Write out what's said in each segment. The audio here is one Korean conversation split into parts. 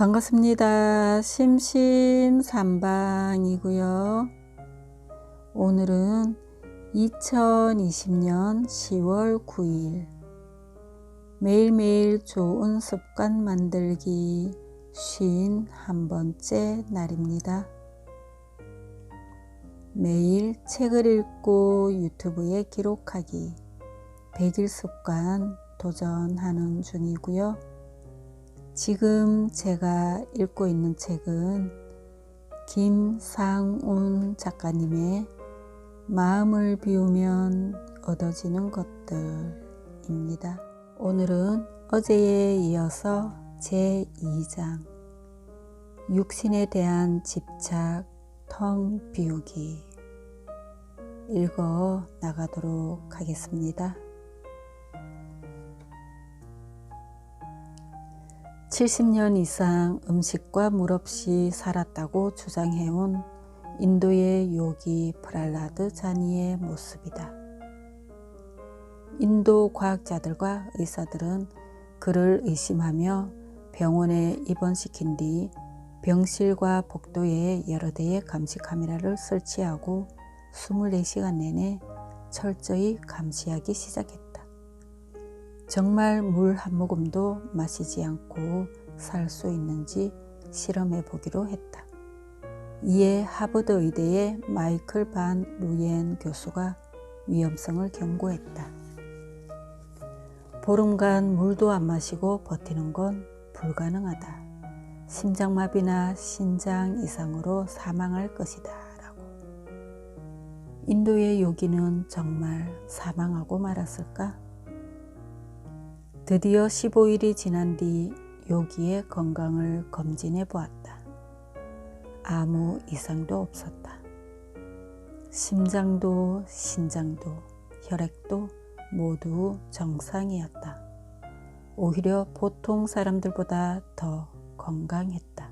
반갑습니다. 심심삼방이고요. 오늘은 2020년 10월 9일 매일매일 좋은 습관 만들기 쉰 한 번째 날입니다. 매일 책을 읽고 유튜브에 기록하기 100일 습관 도전하는 중이고요. 지금 제가 읽고 있는 책은 김상운 작가님의 마음을 비우면 얻어지는 것들입니다. 오늘은 어제에 이어서 제2장 육신에 대한 집착 텅 비우기 읽어 나가도록 하겠습니다. 70년 이상 음식과 물 없이 살았다고 주장해온 인도의 요기 프랄라드 자니의 모습이다. 인도 과학자들과 의사들은 그를 의심하며 병원에 입원시킨 뒤 병실과 복도에 여러 대의 감시 카메라를 설치하고 24시간 내내 철저히 감시하기 시작했다. 정말 물 한 모금도 마시지 않고 살 수 있는지 실험해 보기로 했다. 이에 하버드 의대의 마이클 반 루옌 교수가 위험성을 경고했다. 보름간 물도 안 마시고 버티는 건 불가능하다. 심장마비나 신장 이상으로 사망할 것이다. 라고. 인도의 요기는 정말 사망하고 말았을까? 드디어 15일이 지난 뒤 요기의 건강을 검진해 보았다. 아무 이상도 없었다. 심장도 신장도 혈액도 모두 정상이었다. 오히려 보통 사람들보다 더 건강했다.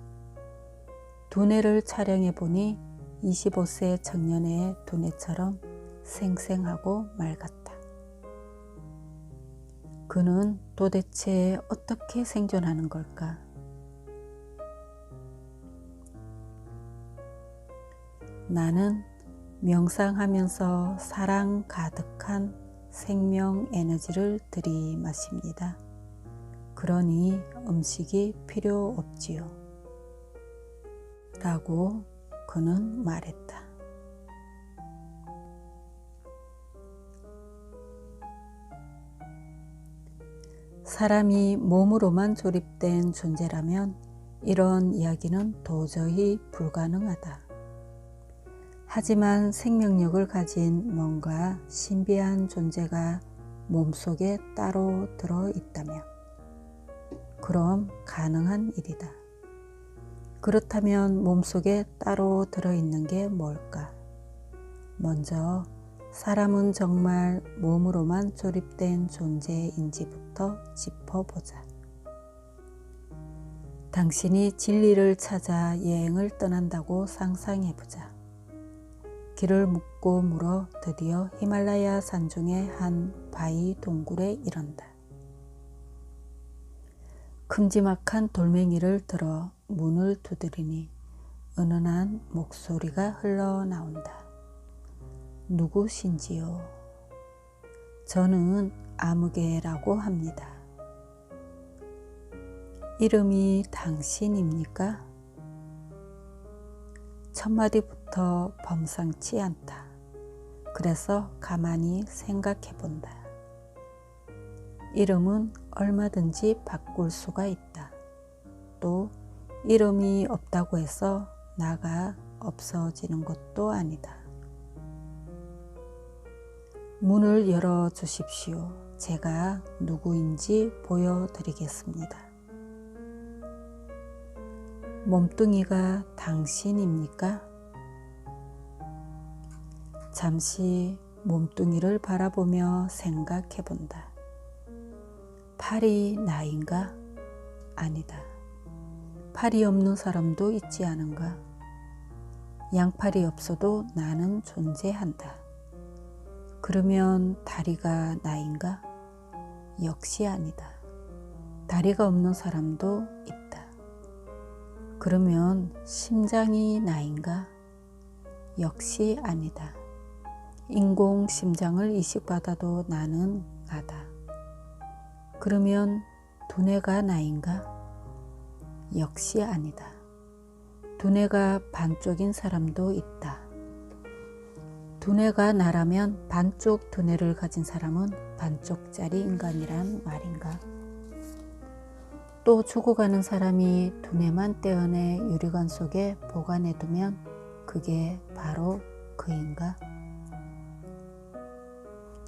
두뇌를 촬영해 보니 25세 청년의 두뇌처럼 생생하고 맑았다. 그는 도대체 어떻게 생존하는 걸까? 나는 명상하면서 사랑 가득한 생명 에너지를 들이마십니다. 그러니 음식이 필요 없지요. 라고 그는 말했다. 사람이 몸으로만 조립된 존재라면 이런 이야기는 도저히 불가능하다. 하지만 생명력을 가진 뭔가 신비한 존재가 몸속에 따로 들어 있다면 그럼 가능한 일이다. 그렇다면 몸속에 따로 들어 있는 게 뭘까? 먼저 사람은 정말 몸으로만 조립된 존재인지부터 짚어보자. 당신이 진리를 찾아 여행을 떠난다고 상상해보자. 길을 묻고 물어 드디어 히말라야 산중의 한 바위 동굴에 이른다. 큼지막한 돌멩이를 들어 문을 두드리니 은은한 목소리가 흘러나온다. 누구신지요? 저는 아무개라고 합니다. 이름이 당신입니까? 첫 마디부터 범상치 않다. 그래서 가만히 생각해 본다. 이름은 얼마든지 바꿀 수가 있다. 또 이름이 없다고 해서 나가 없어지는 것도 아니다. 문을 열어 주십시오. 제가 누구인지 보여드리겠습니다. 몸뚱이가 당신입니까? 잠시 몸뚱이를 바라보며 생각해 본다. 팔이 나인가? 아니다. 팔이 없는 사람도 있지 않은가? 양팔이 없어도 나는 존재한다. 그러면 다리가 나인가? 역시 아니다. 다리가 없는 사람도 있다. 그러면 심장이 나인가? 역시 아니다. 인공 심장을 이식받아도 나는 나다. 그러면 두뇌가 나인가? 역시 아니다. 두뇌가 반쪽인 사람도 있다. 두뇌가 나라면 반쪽 두뇌를 가진 사람은 반쪽짜리 인간이란 말인가? 또 죽어가는 사람이 두뇌만 떼어내 유리관 속에 보관해두면 그게 바로 그인가?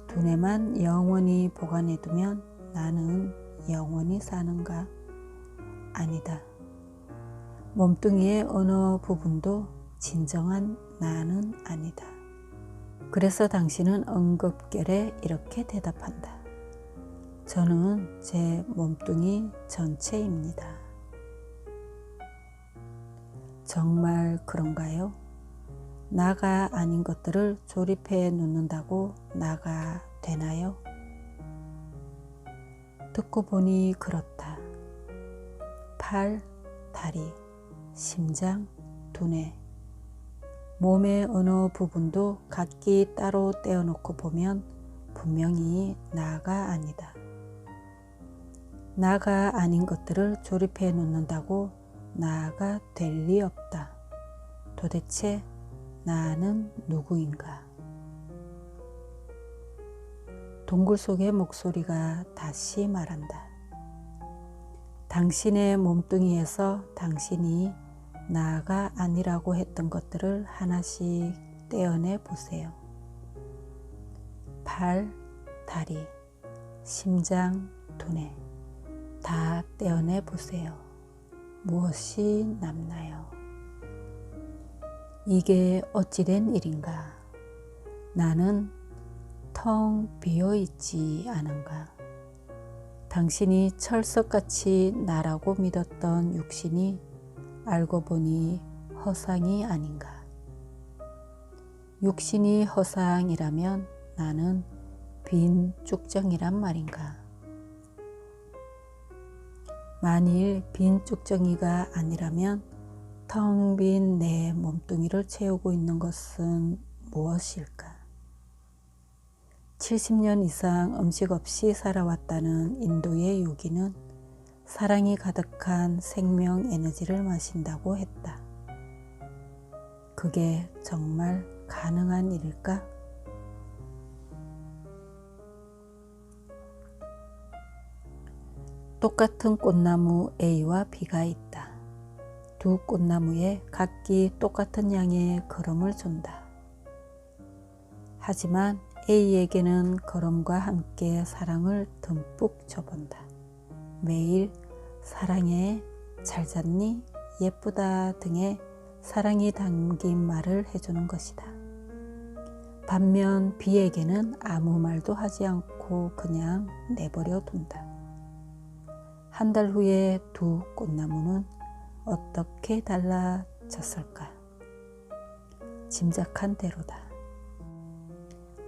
두뇌만 영원히 보관해두면 나는 영원히 사는가? 아니다. 몸뚱이의 어느 부분도 진정한 나는 아니다. 그래서 당신은 응급결에 이렇게 대답한다. 저는 제 몸뚱이 전체입니다. 정말 그런가요? 나가 아닌 것들을 조립해 놓는다고 나가 되나요? 듣고 보니 그렇다. 팔, 다리, 심장, 두뇌. 몸의 어느 부분도 각기 따로 떼어놓고 보면 분명히 나가 아니다. 나가 아닌 것들을 조립해 놓는다고 나가 될 리 없다. 도대체 나는 누구인가? 동굴 속의 목소리가 다시 말한다. 당신의 몸뚱이에서 당신이 나가 아니라고 했던 것들을 하나씩 떼어내 보세요. 팔, 다리, 심장, 두뇌 다 떼어내 보세요. 무엇이 남나요? 이게 어찌된 일인가? 나는 텅 비어 있지 않은가? 당신이 철석같이 나라고 믿었던 육신이 알고 보니 허상이 아닌가? 육신이 허상이라면 나는 빈 쭉정이란 말인가? 만일 빈 쭉정이가 아니라면 텅 빈 내 몸뚱이를 채우고 있는 것은 무엇일까? 70년 이상 음식 없이 살아왔다는 인도의 요기는 사랑이 가득한 생명 에너지를 마신다고 했다. 그게 정말 가능한 일일까? 똑같은 꽃나무 A와 B가 있다. 두 꽃나무에 각기 똑같은 양의 걸음을 준다. 하지만 A에게는 걸음과 함께 사랑을 듬뿍 줘본다. 매일 사랑해, 잘 잤니, 예쁘다 등의 사랑이 담긴 말을 해주는 것이다. 반면 B에게는 아무 말도 하지 않고 그냥 내버려 둔다. 한 달 후에 두 꽃나무는 어떻게 달라졌을까? 짐작한 대로다.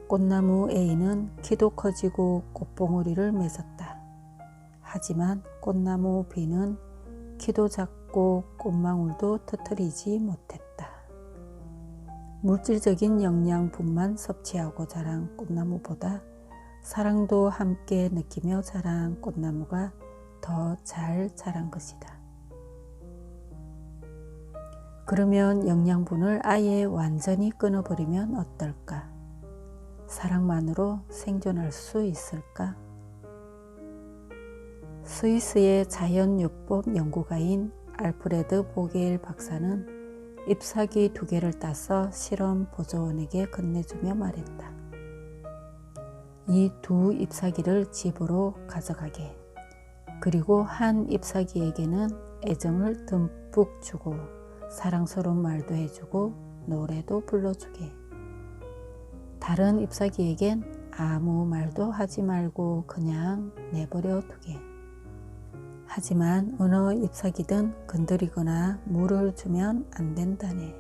꽃나무 A는 키도 커지고 꽃봉오리를 맺었다. 하지만 꽃나무 B는 키도 작고 꽃망울도 터트리지 못했다. 물질적인 영양분만 섭취하고 자란 꽃나무보다 사랑도 함께 느끼며 자란 꽃나무가 더 잘 자란 것이다. 그러면 영양분을 아예 완전히 끊어버리면 어떨까? 사랑만으로 생존할 수 있을까? 스위스의 자연요법 연구가인 알프레드 보게일 박사는 잎사귀 두 개를 따서 실험 보조원에게 건네주며 말했다. 이 두 잎사귀를 집으로 가져가게. 그리고 한 잎사귀에게는 애정을 듬뿍 주고 사랑스러운 말도 해주고 노래도 불러주게. 다른 잎사귀에겐 아무 말도 하지 말고 그냥 내버려 두게. 하지만 어느 잎사귀든 건드리거나 물을 주면 안 된다네.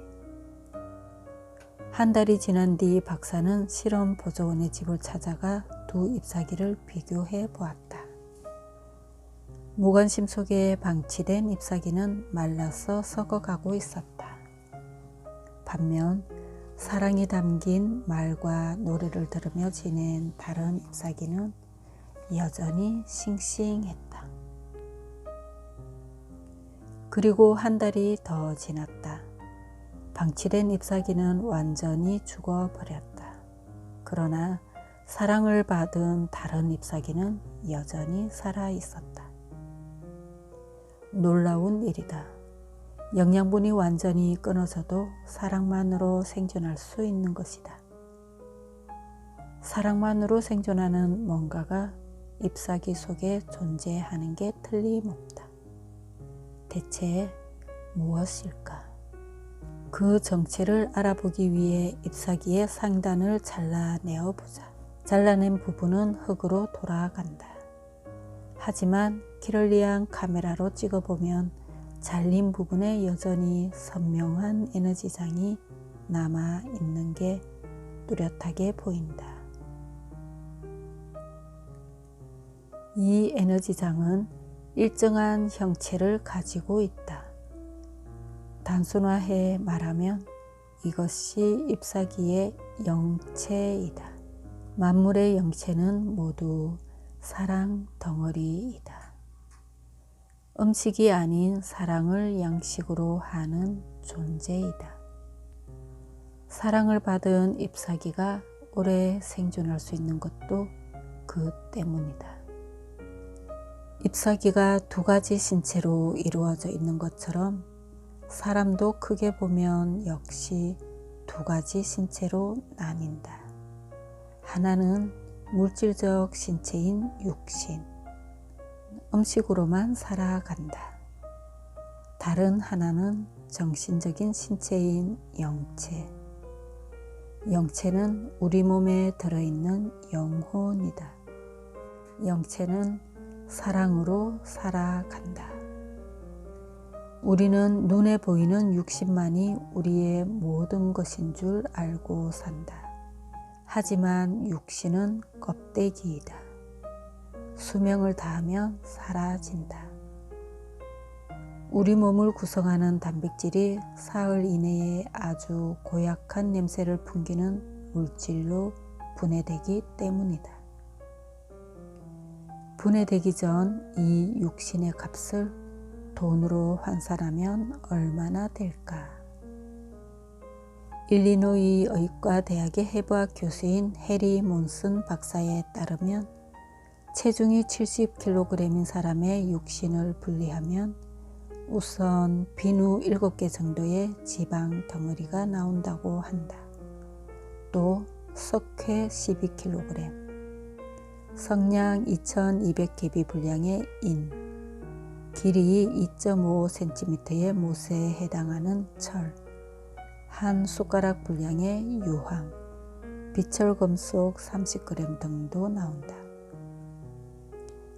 한 달이 지난 뒤 박사는 실험 보조원의 집을 찾아가 두 잎사귀를 비교해 보았다. 무관심 속에 방치된 잎사귀는 말라서 썩어가고 있었다. 반면 사랑이 담긴 말과 노래를 들으며 지낸 다른 잎사귀는 여전히 싱싱했다. 그리고 한 달이 더 지났다. 방치된 잎사귀는 완전히 죽어버렸다. 그러나 사랑을 받은 다른 잎사귀는 여전히 살아 있었다. 놀라운 일이다. 영양분이 완전히 끊어져도 사랑만으로 생존할 수 있는 것이다. 사랑만으로 생존하는 뭔가가 잎사귀 속에 존재하는 게 틀림없다. 대체 무엇일까? 그 정체를 알아보기 위해 잎사귀의 상단을 잘라내어 보자. 잘라낸 부분은 흙으로 돌아간다. 하지만 키럴리안 카메라로 찍어보면 잘린 부분에 여전히 선명한 에너지장이 남아 있는 게 뚜렷하게 보인다. 이 에너지장은 일정한 형체를 가지고 있다. 단순화해 말하면 이것이 잎사귀의 영체이다. 만물의 영체는 모두 사랑 덩어리이다. 음식이 아닌 사랑을 양식으로 하는 존재이다. 사랑을 받은 잎사귀가 오래 생존할 수 있는 것도 그 때문이다. 잎사귀가 두 가지 신체로 이루어져 있는 것처럼 사람도 크게 보면 역시 두 가지 신체로 나뉜다. 하나는 물질적 신체인 육신, 음식으로만 살아간다. 다른 하나는 정신적인 신체인 영체. 영체는 우리 몸에 들어있는 영혼이다. 영체는 사랑으로 살아간다. 우리는 눈에 보이는 육신만이 우리의 모든 것인 줄 알고 산다. 하지만 육신은 껍데기이다. 수명을 다하면 사라진다. 우리 몸을 구성하는 단백질이 사흘 이내에 아주 고약한 냄새를 풍기는 물질로 분해되기 때문이다. 분해되기 전 이 육신의 값을 돈으로 환산하면 얼마나 될까? 일리노이 의과 대학의 해부학 교수인 해리 몬슨 박사에 따르면 체중이 70kg인 사람의 육신을 분리하면 우선 비누 7개 정도의 지방 덩어리가 나온다고 한다. 또 석회 12kg, 성냥 2200kb 분량의 인, 길이 2.5cm의 못에 해당하는 철, 한 숟가락 분량의 유황, 비철금속 30g 등도 나온다.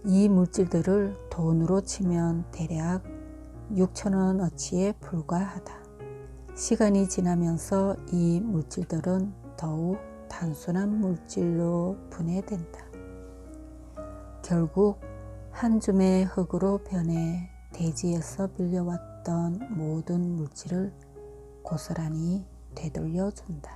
이 물질들을 돈으로 치면 대략 6천원어치에 불과하다. 시간이 지나면서 이 물질들은 더욱 단순한 물질로 분해된다. 결국 한 줌의 흙으로 변해 대지에서 빌려왔던 모든 물질을 고스란히 되돌려준다.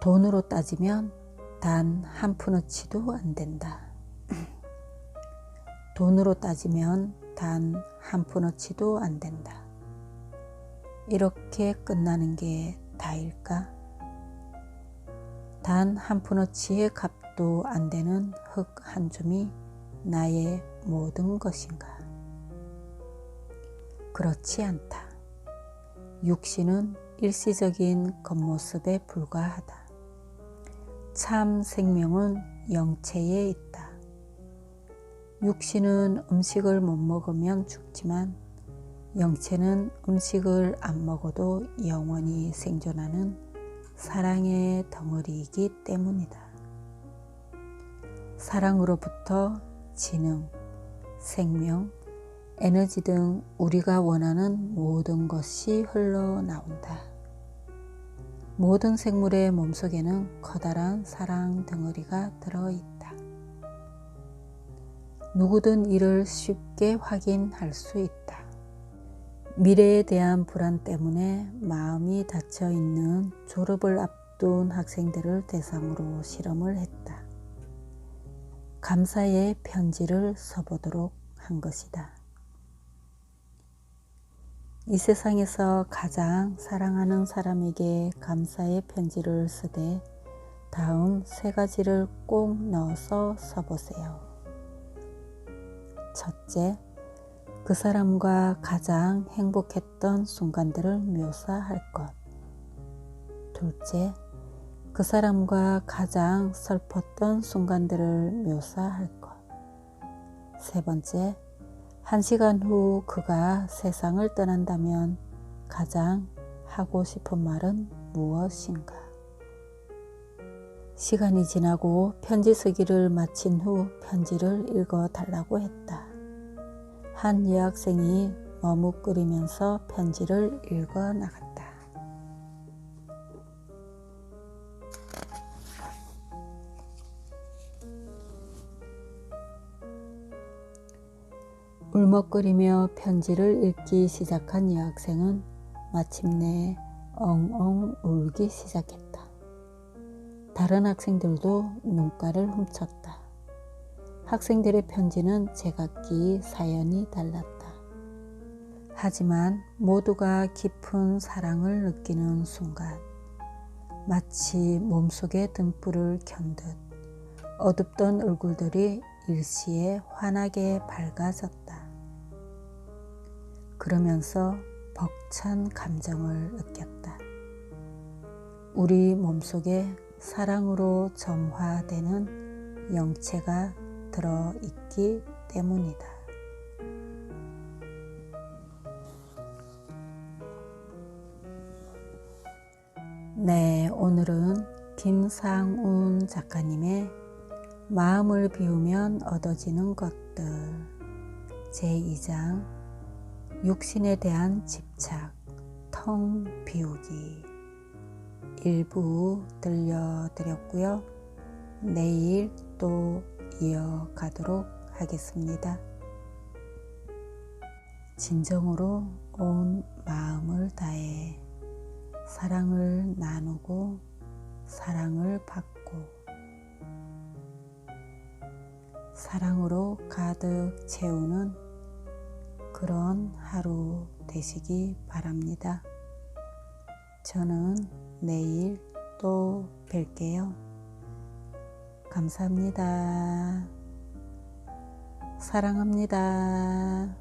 돈으로 따지면 단 한 푼어치도 안 된다. 돈으로 따지면 단 한 푼어치도 안 된다. 이렇게 끝나는 게 다일까? 단 한 푼어치의 값도 안 되는 흙 한 줌이 나의 모든 것인가? 그렇지 않다. 육신은 일시적인 겉모습에 불과하다. 참 생명은 영체에 있다. 육신은 음식을 못 먹으면 죽지만 영체는 음식을 안 먹어도 영원히 생존하는 사랑의 덩어리이기 때문이다. 사랑으로부터 지능, 생명, 에너지 등 우리가 원하는 모든 것이 흘러나온다. 모든 생물의 몸속에는 커다란 사랑 덩어리가 들어있다. 누구든 이를 쉽게 확인할 수 있다. 미래에 대한 불안 때문에 마음이 닫혀 있는 졸업을 앞둔 학생들을 대상으로 실험을 했다. 감사의 편지를 써보도록 한 것이다. 이 세상에서 가장 사랑하는 사람에게 감사의 편지를 쓰되 다음 세 가지를 꼭 넣어서 써보세요. 첫째, 그 사람과 가장 행복했던 순간들을 묘사할 것. 둘째, 그 사람과 가장 슬펐던 순간들을 묘사할 것. 세 번째, 한 시간 후 그가 세상을 떠난다면 가장 하고 싶은 말은 무엇인가? 시간이 지나고 편지 쓰기를 마친 후 편지를 읽어 달라고 했다. 한 여학생이 머뭇거리면서 편지를 읽어 나갔다. 울먹거리며 편지를 읽기 시작한 여학생은 마침내 엉엉 울기 시작했다. 다른 학생들도 눈가를 훔쳤다. 학생들의 편지는 제각기 사연이 달랐다. 하지만 모두가 깊은 사랑을 느끼는 순간 마치 몸속에 등불을 켠듯 어둡던 얼굴들이 일시에 환하게 밝아졌다. 그러면서 벅찬 감정을 느꼈다. 우리 몸속에 사랑으로 점화되는 영체가 들어 있기 때문이다. 네, 오늘은 김상운 작가님의 마음을 비우면 얻어지는 것들 제2장 육신에 대한 집착 텅 비우기 일부 들려드렸고요. 내일 또 이어가도록 하겠습니다. 진정으로 온 마음을 다해 사랑을 나누고 사랑을 받고 사랑으로 가득 채우는 그런 하루 되시기 바랍니다. 저는 내일 또 뵐게요. 감사합니다. 사랑합니다.